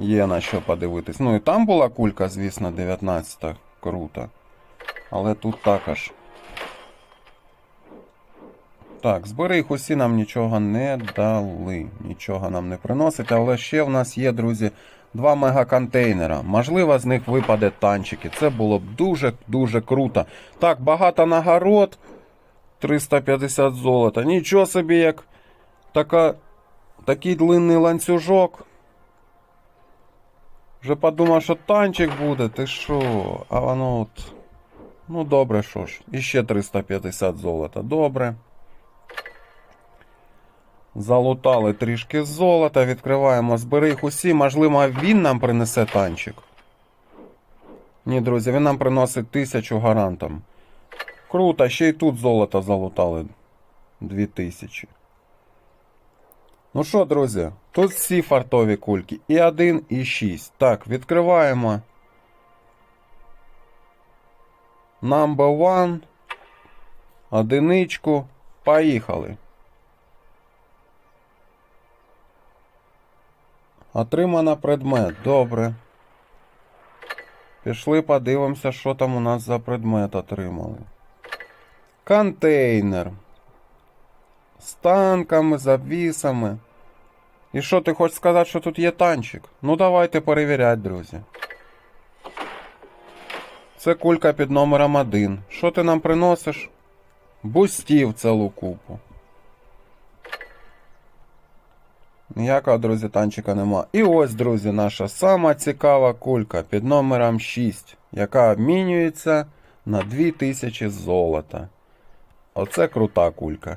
Є на що подивитись. Ну і там була кулька, звісно, 19 круто. Але тут також. Так, збери їх усі нам нічого не дали. Нічого нам не приносить. Але ще в нас є, друзі, два мегаконтейнера. Можливо, з них випаде танчики. Це було б дуже-дуже круто. Так, багато нагород. 350 золота. Нічого собі, як така, такий длинний ланцюжок. Вже подумав, що танчик буде, ти що? А воно от. Ну, добре, що ж. І ще 350 золота. Добре. Залутали трішки золота, відкриваємо, збери їх усі. Можливо, він нам принесе танчик. Ні, друзі, він нам приносить тисячу гарантом. Круто, ще й тут золото залутали. 2000. Ну що, друзі, тут всі фартові кульки. І 1, і 6. Так, відкриваємо. Number one. Одиничку. Поїхали. Отримано предмет. Добре. Пішли подивимося, що там у нас за предмет отримали. Контейнер. З танками, з обвісами. І що, ти хочеш сказати, що тут є танчик? Ну давайте перевіряти, друзі. Це кулька під номером 1. Що ти нам приносиш? Бустів цілу купу. Ніякого, друзі, танчика нема. І ось, друзі, наша сама цікава кулька під номером 6, яка обмінюється на 2000 золота. Оце крута кулька.